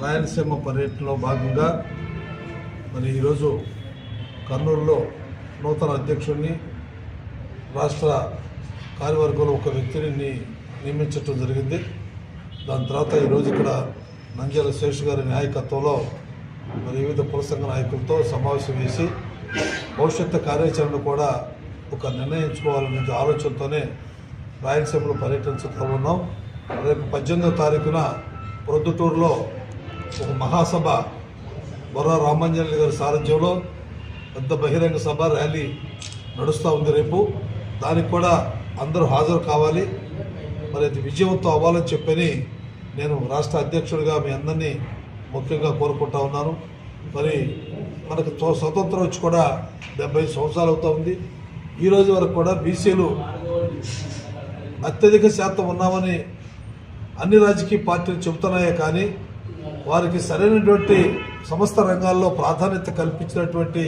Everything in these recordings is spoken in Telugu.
రాయలసీమ పర్యటనలో భాగంగా మరి ఈరోజు కర్నూలులో నూతన అధ్యక్షుడిని రాష్ట్ర కార్యవర్గంలో ఒక వ్యక్తిని నియమించడం జరిగింది. దాని తర్వాత ఈరోజు ఇక్కడ నంద్యాల శేష్ గారి నాయకత్వంలో మరి వివిధ కుల సంఘ నాయకులతో సమావేశం వేసి భవిష్యత్తు కార్యాచరణ కూడా ఒక నిర్ణయించుకోవాలనే ఆలోచనతోనే రాయలసీమలో పర్యటించుతూ ఉన్నాం రేపు పద్దెనిమిదో తారీఖున ప్రొద్దుటూరులో ఒక మహాసభ బొర్రా రామాంజలి గారి సారథ్యంలో పెద్ద బహిరంగ సభ ర్యాలీ నడుస్తూ ఉంది రేపు. దానికి కూడా అందరూ హాజరు కావాలి. మరి అది విజయవంతం అవ్వాలని చెప్పని నేను రాష్ట్ర అధ్యక్షుడిగా మీ అందరినీ ముఖ్యంగా కోరుకుంటా ఉన్నాను. మరి మనకు స్వతంత్రం వచ్చి కూడా డెబ్బై సంవత్సరాలు అవుతూ ఉంది. ఈ రోజు వరకు కూడా బీసీలు అత్యధిక శాతం ఉన్నామని అన్ని రాజకీయ పార్టీలు చెబుతున్నాయే కానీ వారికి సరైనటువంటి సమస్త రంగాల్లో ప్రాధాన్యత కల్పించినటువంటి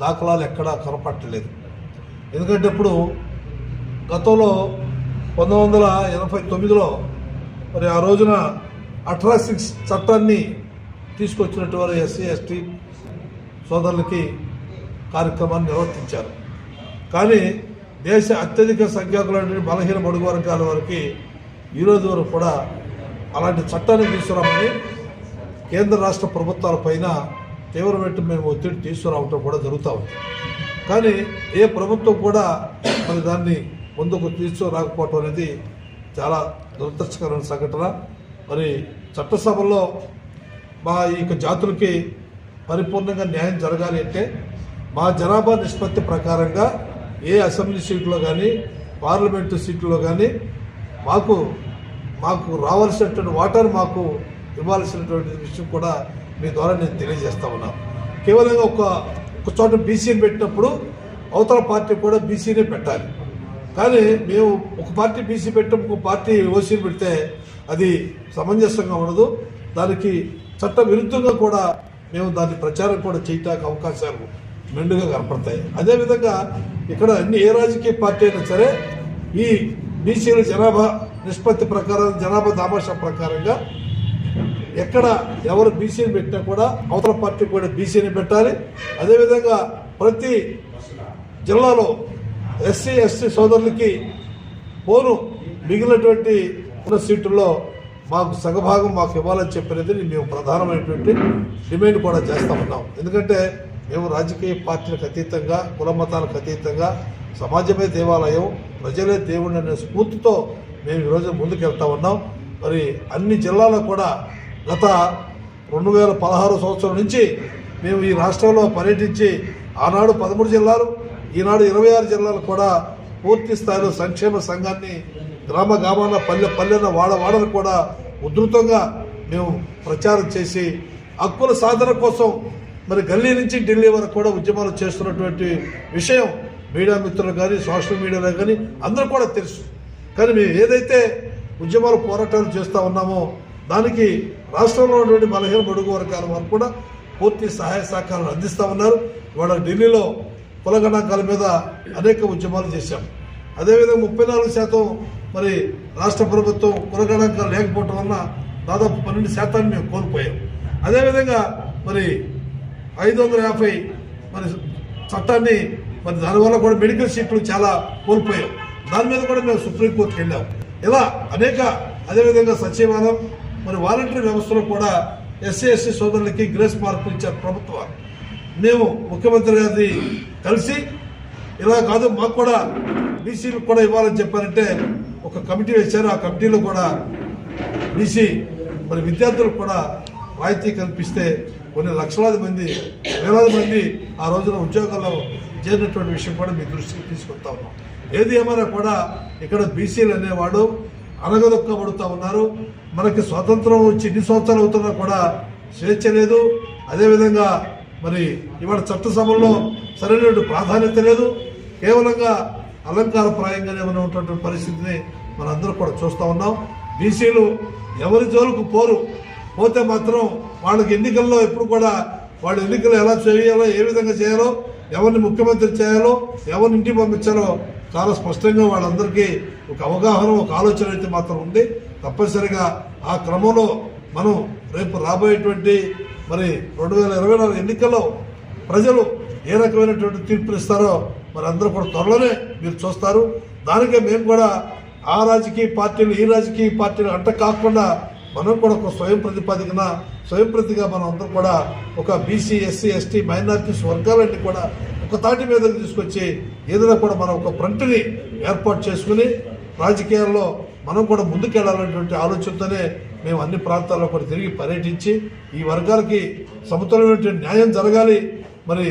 దాఖలాలు ఎక్కడా కనపట్టలేదు ఎందుకంటే ఇప్పుడు గతంలో పంతొమ్మిది వందల ఎనభై తొమ్మిదిలో మరి ఆ రోజున అట్రాసిక్స్ చట్టాన్ని తీసుకొచ్చినట్టు వారు ఎస్సీ ఎస్టీ సోదరులకి కార్యక్రమాన్ని నిర్వర్తించారు. కానీ దేశ అత్యధిక సంఖ్యాకులైన బలహీన బడుగు వర్గాల వారికి ఈరోజు వరకు కూడా అలాంటి చట్టాన్ని తీసుకురామని కేంద్ర రాష్ట్ర ప్రభుత్వాల పైన తీవ్రమైన మేము ఒత్తిడి తీసుకురావటం కూడా జరుగుతూ ఉంది. కానీ ఏ ప్రభుత్వం కూడా మరి దాన్ని ముందుకు తీసుకురాకపోవటం అనేది చాలా దురదృష్టకరమైన సంఘటన. మరి చట్టసభలో మా ఈ యొక్క జాతులకి పరిపూర్ణంగా న్యాయం జరగాలి అంటే మా జనాభా నిష్పత్తి ప్రకారంగా ఏ అసెంబ్లీ సీట్లో కానీ పార్లమెంటు సీట్లో కానీ మాకు మాకు రావాల్సినటువంటి వాటర్ మాకు ఇవ్వాల్సినటువంటి విషయం కూడా మీ ద్వారా నేను తెలియజేస్తా ఉన్నాను కేవలం ఒక ఒక చోట బీసీని పెట్టినప్పుడు అవతల పార్టీ కూడా బీసీనే పెట్టాలి. కానీ మేము ఒక పార్టీ బీసీ పెట్టడం ఒక పార్టీ ఓసీని పెడితే అది సమంజసంగా ఉండదు. దానికి చట్ట విరుద్ధంగా కూడా మేము దాన్ని ప్రచారం కూడా చేయటానికి అవకాశాలు మెండుగా కనపడతాయి. అదేవిధంగా ఇక్కడ అన్ని ఏ రాజకీయ పార్టీ అయినా సరే ఈ బీసీల జనాభా నిష్పత్తి ప్రకారం జనాభా దామాషా ప్రకారంగా ఎక్కడ ఎవరు బీసీని పెట్టినా కూడా అవతల పార్టీ కూడా బీసీని పెట్టాలి. అదేవిధంగా ప్రతి జిల్లాలో ఎస్సీ ఎస్టీ సోదరులకి పోను మిగిలినటువంటి ఉన్న సీటుల్లో మాకు సగభాగం మాకు ఇవ్వాలని చెప్పినది మేము ప్రధానమైనటువంటి డిమాండ్ కూడా చేస్తా ఉన్నాం. ఎందుకంటే మేము రాజకీయ పార్టీలకు అతీతంగా కుల మతాలకు అతీతంగా సమాజమే దేవాలయం ప్రజలే దేవుడు అనే స్ఫూర్తితో మేము ఈరోజు ముందుకెళ్తా ఉన్నాం. మరి అన్ని జిల్లాలో కూడా గత రెండు వేల పదహారు సంవత్సరం నుంచి మేము ఈ రాష్ట్రంలో పర్యటించి ఆనాడు పదమూడు జిల్లాలు ఈనాడు ఇరవై ఆరు జిల్లాలు కూడా పూర్తి స్థాయిలో సంక్షేమ సంఘాన్ని గ్రామ గ్రామాన పల్లె పల్లెన వాడ వాడను కూడా ఉధృతంగా మేము ప్రచారం చేసి హక్కుల సాధన కోసం మరి గల్లీ నుంచి ఢిల్లీ వరకు కూడా ఉద్యమాలు చేస్తున్నటువంటి విషయం మీడియా మిత్రులు కానీ సోషల్ మీడియాలో కానీ అందరూ కూడా తెలుసు. కానీ మేము ఏదైతే ఉద్యమాలు పోరాటాలు చేస్తూ ఉన్నామో దానికి రాష్ట్రంలో ఉన్నటువంటి బలహీన బడుగు వర్గాల వారు కూడా పూర్తి సహాయ సహకారాలు అందిస్తూ ఉన్నారు. ఇవాళ ఢిల్లీలో కుల గణాంకాల మీద అనేక ఉద్యమాలు చేశాం. అదేవిధంగా ముప్పై నాలుగు శాతం మరి రాష్ట్ర ప్రభుత్వం కుల గణాంకాలు లేకపోవటం వలన దాదాపు పన్నెండు శాతాన్ని మేము కోల్పోయాం. అదేవిధంగా మరి ఐదు వందల యాభై మరి చట్టాన్ని మరి దానివల్ల కూడా మెడికల్ సీట్లు చాలా కోల్పోయాం. దాని మీద కూడా మేము సుప్రీంకోర్టుకి వెళ్ళాం. ఇలా అనేక అదేవిధంగా సచివాలయం మరి వాలంటరీ వ్యవస్థలో కూడా ఎస్సీ ఎస్సీ సోదరులకి గ్రేస్ మార్కులు ఇచ్చారు ప్రభుత్వం. మేము ముఖ్యమంత్రి గారిని కలిసి ఇలా కాదు మాకు కూడా బీసీలకు కూడా ఇవ్వాలని చెప్పారంటే ఒక కమిటీ వేశారు. ఆ కమిటీలో కూడా బీసీ మరి విద్యార్థులకు కూడా రాయితీ కల్పిస్తే కొన్ని లక్షలాది మంది వేలాది మంది ఆ రోజున ఉద్యోగాల్లో చేరినటువంటి విషయం కూడా మీ దృష్టికి తీసుకొస్తా ఉన్నాం. ఏది ఏమైనా కూడా ఇక్కడ బీసీలు అనేవాడు అనగదొక్కబడుతూ ఉన్నారు. మనకి స్వాతంత్రం వచ్చి ఎన్ని సంవత్సరాలు అవుతున్నా కూడా స్వేచ్ఛ లేదు. అదేవిధంగా మరి ఇవాళ చట్టసభల్లో సరైనటువంటి ప్రాధాన్యత లేదు. కేవలంగా అలంకారప్రాయంగానే ఉన్నటువంటి పరిస్థితిని మనందరూ కూడా చూస్తూ ఉన్నాం. బీసీలు ఎవరి జోలుకు పోరు. పోతే మాత్రం వాళ్ళకి ఎన్నికల్లో ఎప్పుడు కూడా వాళ్ళు ఎన్నికలు ఎలా చేయాలో ఏ విధంగా చేయాలో ఎవరిని ముఖ్యమంత్రి చేయాలో ఎవరిని ఇంటికి పంపించాలో చాలా స్పష్టంగా వాళ్ళందరికీ ఒక అవగాహన ఒక ఆలోచన అయితే మాత్రం ఉంది. తప్పనిసరిగా ఆ క్రమంలో మనం రేపు రాబోయేటువంటి మరి రెండు వేల ఇరవై నాలుగు ఎన్నికల్లో ప్రజలు ఏ రకమైనటువంటి తీర్పులు ఇస్తారో మరి అందరూ కూడా త్వరలోనే మీరు చూస్తారు. దానికే మేము కూడా ఆ రాజకీయ పార్టీలు ఈ రాజకీయ పార్టీలు అంట కాకుండా మనం కూడా ఒక స్వయం ప్రతిపాదికన స్వయంప్రతిగా మనం అందరం కూడా ఒక బీసీ ఎస్సీ ఎస్టీ మైనారిటీస్ వర్గాలన్నీ కూడా ఒక తాటి మీదకు తీసుకొచ్చి ఏదైనా కూడా మనం ఒక ఫ్రంట్ని ఏర్పాటు చేసుకుని రాజకీయాల్లో మనం కూడా ముందుకెళ్ళాలనేటువంటి ఆలోచనతోనే మేము అన్ని ప్రాంతాల్లో కూడా తిరిగి పర్యటించి ఈ వర్గాలకి సమతులమైనటువంటి న్యాయం జరగాలి. మరి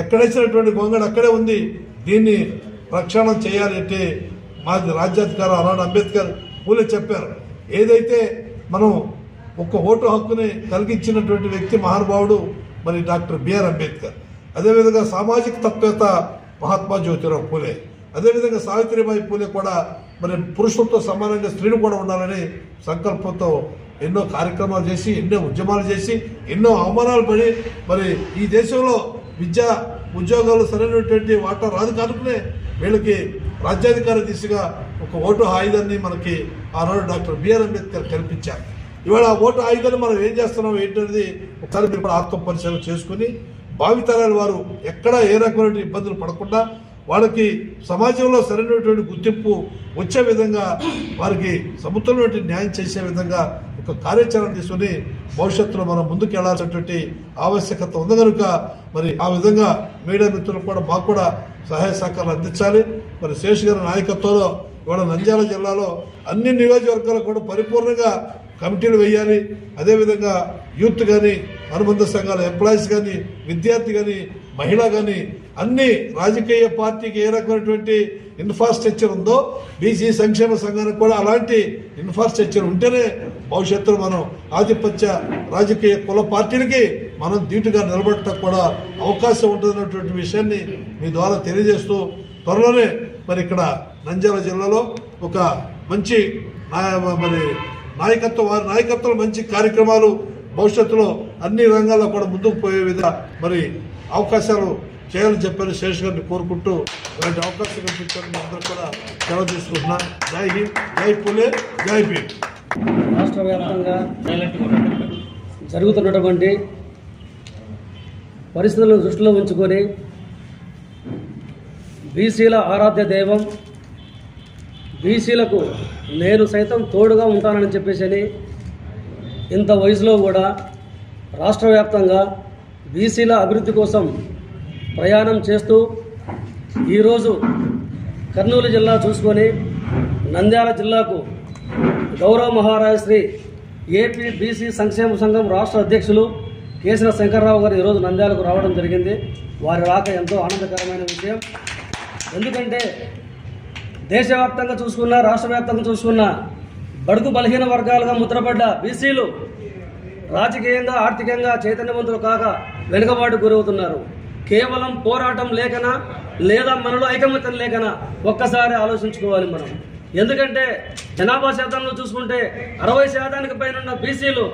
ఎక్కడేసినటువంటి గొంగడు అక్కడే ఉంది. దీన్ని ప్రక్షాళన చేయాలి అంటే మాది రాజ్యాధికారం అలాంటి అంబేద్కర్ పూలే చెప్పారు. ఏదైతే మనం ఒక్క ఓటు హక్కుని కలిగించినటువంటి వ్యక్తి మహానుభావుడు మరి డాక్టర్ బిఆర్ అంబేద్కర్. అదేవిధంగా సామాజిక తత్వేత మహాత్మా జ్యోతిరావు పూలే. అదేవిధంగా సావిత్రిబాయి పూలే కూడా మరి పురుషులతో సమానంగా స్త్రీలు కూడా ఉండాలని సంకల్పంతో ఎన్నో కార్యక్రమాలు చేసి ఎన్నో ఉద్యమాలు చేసి ఎన్నో అవమానాలు పడి మరి ఈ దేశంలో విద్యా ఉద్యోగాలు సరైనటువంటి వాటా రాదు కానుకునే వీళ్ళకి రాజ్యాధికార దిశగా ఒక ఓటు ఆయుధాన్ని మనకి ఆనాడు డాక్టర్ బిఆర్ అంబేద్కర్ కల్పించారు. ఇవాళ ఆ ఓటు ఆయుధాన్ని మనం ఏం చేస్తున్నాం ఏంటనేది ఒకసారి మీరు కూడా ఆత్మపరిశీలన చేసుకుని భావితరాల వారు ఎక్కడ ఏ రకమైన ఇబ్బందులు పడకుండా వాళ్ళకి సమాజంలో సరైనటువంటి గుర్తింపు వచ్చే విధంగా వారికి సముద్రమైనటువంటి న్యాయం చేసే విధంగా ఒక కార్యాచరణ తీసుకుని భవిష్యత్తులో మనం ముందుకు వెళ్ళాల్సినటువంటి ఆవశ్యకత ఉంది కనుక మరి ఆ విధంగా మీడియా మిత్రులకు కూడా మాకు కూడా సహాయ సహకారాలు అందించాలి. మరి శేష్ గారి నాయకత్వంలో ఇవాళ నంద్యాల జిల్లాలో అన్ని నియోజకవర్గాలు కూడా పరిపూర్ణంగా కమిటీలు వేయాలి. అదేవిధంగా యూత్ కానీ అనుబంధ సంఘాల ఎంప్లాయీస్ కానీ విద్యార్థి కానీ మహిళ కానీ అన్ని రాజకీయ పార్టీకి ఏ రకమైనటువంటి ఇన్ఫ్రాస్ట్రక్చర్ ఉందో బీసీ సంక్షేమ సంఘానికి కూడా అలాంటి ఇన్ఫ్రాస్ట్రక్చర్ ఉంటేనే భవిష్యత్తులో మనం ఆధిపత్య రాజకీయ కుల పార్టీలకి మనం ధీటుగా నిలబడటం కూడా అవకాశం ఉంటుందన్నటువంటి విషయాన్ని మీ ద్వారా తెలియజేస్తూ త్వరలోనే మరి ఇక్కడ నంద్యాల జిల్లాలో ఒక మంచి మరి నాయకత్వం వారి నాయకత్వం మంచి కార్యక్రమాలు భవిష్యత్తులో అన్ని రంగాల్లో కూడా ముందుకు పోయే విధంగా మరి అవకాశాలు చేయాలని చెప్పారు శేష్ గారిని కోరుకుంటూ ఇలాంటి అవకాశం కల్పించాలని అందరూ కూడా సెలవు తీసుకుంటున్నా. జై హింద్ జై పులే జై భీమ్. రాష్ట్ర వ్యాప్తంగా జరుగుతున్నటువంటి పరిస్థితులను దృష్టిలో ఉంచుకొని బీసీల ఆరాధ్య దైవం బీసీలకు నేను సైతం తోడుగా ఉంటానని చెప్పేసి అని ఇంత వయసులో కూడా రాష్ట్ర వ్యాప్తంగా బీసీల అభివృద్ధి కోసం ప్రయాణం చేస్తూ ఈరోజు కర్నూలు జిల్లా చూసుకొని నంద్యాల జిల్లాకు గౌరవ మహారాజ శ్రీ ఏపీ బీసీ సంక్షేమ సంఘం రాష్ట్ర అధ్యక్షులు కేసిన శంకర్రావు గారు ఈరోజు నంద్యాలకు రావడం జరిగింది. వారి రాక ఎంతో ఆనందకరమైన విషయం. ఎందుకంటే దేశవ్యాప్తంగా చూసుకున్నా రాష్ట్ర వ్యాప్తంగా చూసుకున్నా బడుగు బలహీన వర్గాలుగా ముద్రపడ్డ బీసీలు రాజకీయంగా ఆర్థికంగా చైతన్యవంతులు కాక వెనుకబాటు గురవుతున్నారు. కేవలం పోరాటం లేకనా లేదా మనలో ఐకమత్యం లేకనా ఒక్కసారి ఆలోచించుకోవాలి మనం. ఎందుకంటే జనాభా శాతంలో చూసుకుంటే అరవై శాతానికి పైన బీసీలు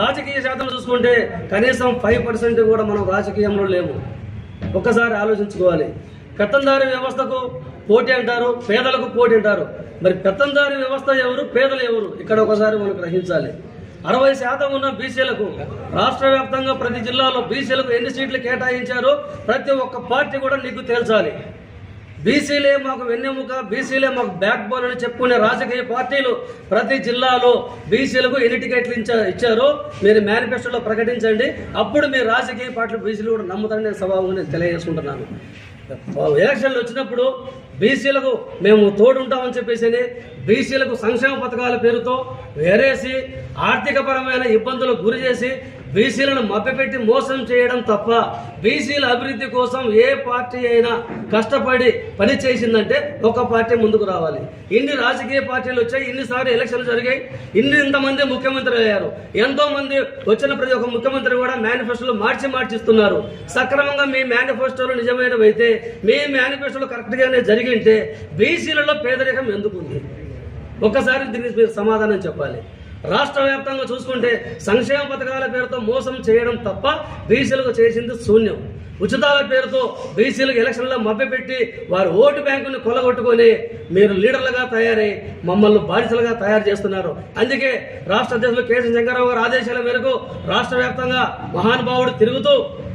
రాజకీయ శాతంలో చూసుకుంటే కనీసం ఫైవ్ పర్సెంట్ కూడా మనం రాజకీయంలో లేము ఒక్కసారి ఆలోచించుకోవాలి. పెత్తందారి వ్యవస్థకు పోటీ అంటారు పేదలకు పోటీ అంటారు. మరి పెత్తందారి వ్యవస్థ ఎవరు పేదలు ఎవరు? ఇక్కడ ఒకసారి మనం గ్రహించాలి. అరవై శాతం ఉన్న బీసీలకు రాష్ట్ర వ్యాప్తంగా ప్రతి జిల్లాలో బీసీలకు ఎన్ని సీట్లు కేటాయించారో ప్రతి ఒక్క పార్టీ కూడా నీకు తేల్చాలి. బీసీలే మాకు వెన్నెముక బీసీలే మాకు బ్యాక్ బోన్ అని చెప్పుకునే రాజకీయ పార్టీలు ప్రతి జిల్లాలో బీసీలకు ఎన్ని టికెట్లు ఇచ్చారో మీరు మేనిఫెస్టోలో ప్రకటించండి. అప్పుడు మీ రాజకీయ పార్టీలు బీసీలు కూడా నమ్ముతారని నేను నేను తెలియజేసుకుంటున్నాను. ఎలక్షన్లు వచ్చినప్పుడు బీసీలకు మేము తోడుంటామని చెప్పేసి బీసీలకు సంక్షేమ పథకాల పేరుతో వేరేసి ఆర్థికపరమైన ఇబ్బందులకు గురి చేసి బీసీలను మభ్యపెట్టి మోసం చేయడం తప్ప బీసీల అభివృద్ధి కోసం ఏ పార్టీ అయినా కష్టపడి పని చేసిందంటే ఒక పార్టీ ముందుకు రావాలి. ఇన్ని రాజకీయ పార్టీలు వచ్చాయి ఇన్నిసార్లు ఎలక్షన్లు జరిగాయి ఇన్ని ఇంతమంది ముఖ్యమంత్రి అయ్యారు. ఎంతో మంది వచ్చిన ప్రతి ఒక్క ముఖ్యమంత్రి కూడా మేనిఫెస్టోలు మార్చి మార్చిస్తున్నారు. సక్రమంగా మీ మేనిఫెస్టోలు నిజమైనవైతే మీ మేనిఫెస్టోలు కరెక్ట్గానే జరిగింటే బీసీలలో పేదరికం ఎందుకు ఉంది? ఒక్కసారి దీనికి మీరు సమాధానం చెప్పాలి. రాష్ట్ర వ్యాప్తంగా చూసుకుంటే సంక్షేమ పథకాల పేరుతో మోసం చేయడం తప్ప బీసీలకు చేసింది శూన్యం. ఉచితాల పేరుతో బీసీలకు ఎలక్షన్లో మభ్యపెట్టి వారి ఓటు బ్యాంకుని కొలగొట్టుకొని మీరు లీడర్లుగా తయారై మమ్మల్ని బాధితులుగా తయారు చేస్తున్నారు. అందుకే రాష్ట్ర అధ్యక్షులు కేసీ శంకరరావు గారి ఆదేశాల మేరకు రాష్ట్ర వ్యాప్తంగా మహానుభావుడు తిరుగుతూ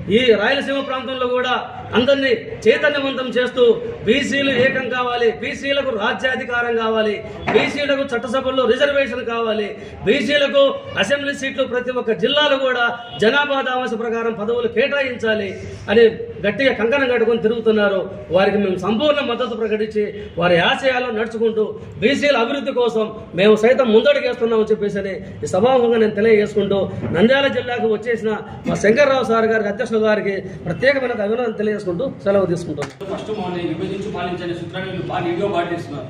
ఈ రాయలసీమ ప్రాంతంలో కూడా అందరినీ చైతన్యవంతం చేస్తూ బీసీలు ఏకం కావాలి బీసీలకు రాజ్యాధికారం కావాలి బీసీలకు చట్టసభల్లో రిజర్వేషన్ కావాలి బీసీలకు అసెంబ్లీ సీట్లు ప్రతి ఒక్క జిల్లాలో కూడా జనాభా దావాస ప్రకారం పదవులు కేటాయించాలి అని గట్టిగా కంకణం కట్టుకొని తిరుగుతున్నారు. వారికి మేము సంపూర్ణ మద్దతు ప్రకటించి వారి ఆశయాలు నడుచుకుంటూ బీసీల అభివృద్ధి కోసం మేము సైతం ముందడుగేస్తున్నామని చెప్పేసి అని ఈ సభాముఖంగా నేను తెలియజేసుకుంటూ నంద్యాల జిల్లాకు వచ్చేసిన మా శంకర్రావు సార్ గారికి అధ్యక్షుల గారికి ప్రత్యేకమైన అభినందన తెలియజేసుకుంటూ సెలవు తీసుకుంటాం ఫస్ట్ విభజించి పాలించని సూత్రాన్ని బాగా పాటిస్తున్నారు.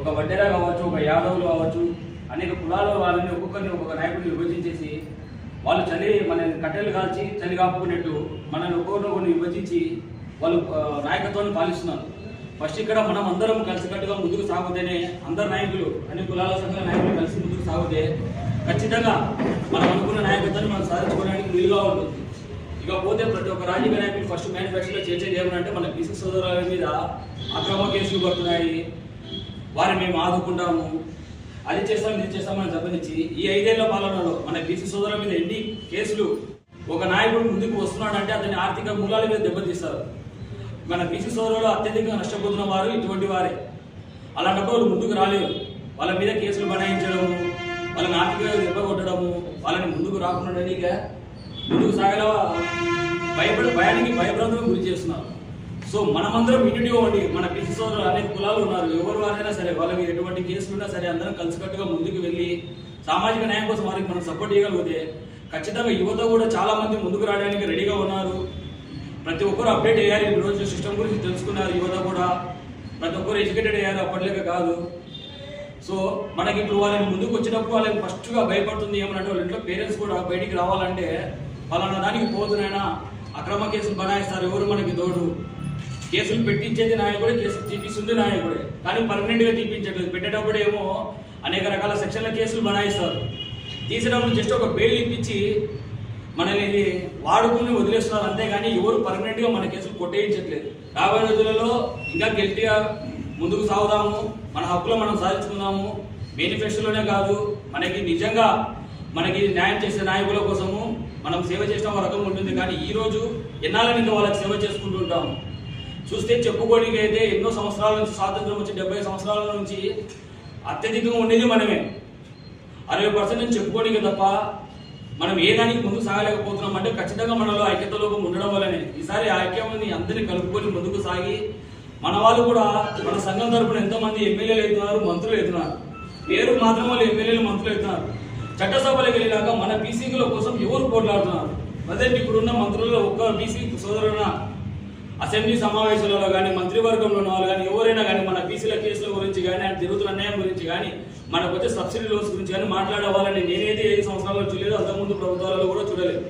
ఒక వడ్డెరా కావచ్చు ఒక యాదవులు కావచ్చు అనేక కులాల వాళ్ళని ఒక్కొక్కరిని ఒక్కొక్క నాయకుడిని విభజించేసి వాళ్ళు చలి మనల్ని కట్టెలు కాల్చి చలి కాపుకునేట్టు మనల్ని ఒక్కొక్కరిని విభజించి వాళ్ళు నాయకత్వాన్ని పాలిస్తున్నారు. ఫస్ట్ ఇక్కడ మనం అందరం కలిసికట్టుగా ముందుకు సాగుతేనే అందరు నాయకులు అన్ని కులాల సంఘాల నాయకులు కలిసి ముందుకు సాగితే ఖచ్చితంగా మనం అనుకున్న నాయకత్వాన్ని మనం సాధించుకోవడానికి వీలుగా ఉంటుంది. ఇక పోతే ప్రతి ఒక్క రాజకీయ నాయకులు ఫస్ట్ మేనిఫెస్టోలో చేసేది ఏమనంటే మన బీసీ సోదరుల మీద అక్రమ కేసులు పడుతున్నాయి. వారిని మేము ఆదుకుంటాము. అది చేస్తాం ఇది చేస్తామని తప్పనిచ్చి ఈ ఐదేళ్ళ పాలనలో మన బీసీ సోదరుల మీద ఎన్ని కేసులు ఒక నాయకుడు ముందుకు వస్తున్నాడంటే అతని ఆర్థిక మూలాల మీద దెబ్బతీస్తారు. మన బీసీ సోదరులు అత్యధికంగా నష్టపోతున్న వారు ఇటువంటి వారే. అలాంటప్పుడు వాళ్ళు ముందుకు రాలేరు. వాళ్ళ మీద కేసులు బనాయించడము వాళ్ళని ఆర్థికంగా దెబ్బ కొట్టడము వాళ్ళని ముందుకు రాకుండా ముందుకు సాగల భయపడి భయానికి భయభ్రాంతులకు గురి చేస్తున్నారు. సో మనమందరం యూనిటీ ఉండి మన బీసీ సోదరులు అనేక కులాలు ఉన్నారు. ఎవరు వారైనా సరే వాళ్ళకి ఎటువంటి కేసులు ఉన్నా సరే అందరం కలిసికట్టుగా ముందుకు వెళ్ళి సామాజిక న్యాయం కోసం వారికి మనం సపోర్ట్ చేయగలిగితే ఖచ్చితంగా యువత కూడా చాలా మంది ముందుకు రావడానికి రెడీగా ఉన్నారు. ప్రతి ఒక్కరు అప్డేట్ అయ్యారు. ఈ రోజు సిస్టమ్ గురించి తెలుసుకున్నారు. యువత కూడా ప్రతి ఒక్కరు ఎడ్యుకేటెడ్ అయ్యారు. అప్పటిలేక కాదు. సో మనకి ఇప్పుడు వాళ్ళని ముందుకు వచ్చినప్పుడు వాళ్ళకి ఫస్ట్గా భయపడుతుంది ఏమనంటే వాళ్ళ ఇంట్లో పేరెంట్స్ కూడా బయటికి రావాలంటే వాళ్ళ దానికి పోతున్నాయినా అక్రమ కేసులు బనాయిస్తారు. ఎవరు మనకి తోడు? కేసులు పెట్టించేది నాయకుడే కేసులు తీపిస్తుంది నాయకుడే. కానీ పర్మనెంట్గా తీపించట్లేదు పెట్టేటప్పుడు ఏమో అనేక రకాల సెక్షన్ల కేసులు బనాయిస్తారు. తీసేటప్పుడు జస్ట్ ఒక బెయిల్ ఇప్పించి మనల్ని వాడుకుని వదిలేస్తున్నారు. అంతేగాని ఎవరు పర్మనెంట్గా మన కేసులు కొట్టేయించట్లేదు. రాబోయే రోజులలో ఇంకా గట్టిగా ముందుకు సాగుదాము. మన హక్కులు మనం సాధించుకుందాము. మేనిఫెస్టోలోనే కాదు మనకి నిజంగా మనకి న్యాయం చేసే నాయకుల కోసము మనం సేవ చేసిన ఒక రకం ఉంటుంది. కానీ ఈరోజు ఎన్నాళ్ళని ఇంకా వాళ్ళకి సేవ చేసుకుంటూ ఉంటాము? చూస్తే చెప్పుకోవడానికి అయితే ఎన్నో సంవత్సరాల నుంచి స్వాతంత్రం వచ్చి డెబ్బై సంవత్సరాల నుంచి అత్యధికంగా ఉండేది మనమే. అరవై పర్సెంట్ నుంచి చెప్పుకోవడానికి తప్ప మనం ఏ దానికి ముందు సాగలేకపోతున్నాం అంటే ఖచ్చితంగా మనలో ఐక్యత లోపం ఉండడం వల్లనే. ఈసారి ఐక్యాన్ని అందరినీ కలుపుకొని ముందుకు సాగి మన వాళ్ళు కూడా మన సంఘం తరపున ఎంతోమంది ఎమ్మెల్యేలు అవుతున్నారు మంత్రులు అవుతున్నారు. పేరు మాత్రం వాళ్ళు ఎమ్మెల్యేలు మంత్రులు అవుతున్నారు. చట్టసభలకు వెళ్ళినాక మన బీసీల కోసం ఎవరు పోట్లాడుతున్నారు? అదే ఇప్పుడున్న మంత్రుల్లో ఒక్క బీసీ సోదరున అసెంబ్లీ సమావేశాలలో కానీ మంత్రివర్గంలో ఉన్న వాళ్ళు కానీ ఎవరైనా కానీ మన బీసీల కేసుల గురించి కానీ ఆయన జరుగుతున్న అన్యాయం గురించి కానీ మనకు వచ్చే సబ్సిడీ లోన్స్ గురించి కానీ మాట్లాడవాలని నేనైతే ఐదు సంవత్సరాల్లో చూడలేదు అంతకుముందు ప్రభుత్వాలలో కూడా చూడలేదు.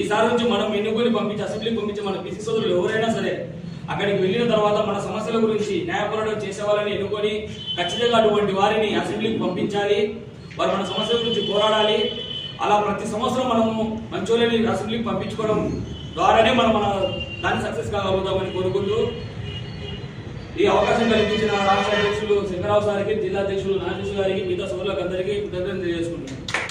ఈసారి నుంచి మనం ఎన్నుకొని పంపించి అసెంబ్లీకి పంపించి మన బీసీ సోదరులు ఎవరైనా సరే అక్కడికి వెళ్ళిన తర్వాత మన సమస్యల గురించి న్యాయపోరాటం చేసేవాళ్ళని ఎన్నుకొని ఖచ్చితంగా అటువంటి వారిని అసెంబ్లీకి పంపించాలి. వారు మన సమస్యల గురించి పోరాడాలి. అలా ప్రతి సంవత్సరం మనము మంచోళ్ళని అసెంబ్లీకి పంపించుకోవడం ద్వారానే మనం మన దాన్ని సక్సెస్ కాగలుగుతామని కోరుకుంటూ ఈ అవకాశం కల్పించిన రాష్ట్ర అధ్యక్షులు శంకరావు సార్కి జిల్లా అధ్యక్షులు నాగేశ్వర గారికి మిగతా సోదరులకు అందరికీ కృతజ్ఞతలు తెలియజేసుకుంటున్నాను.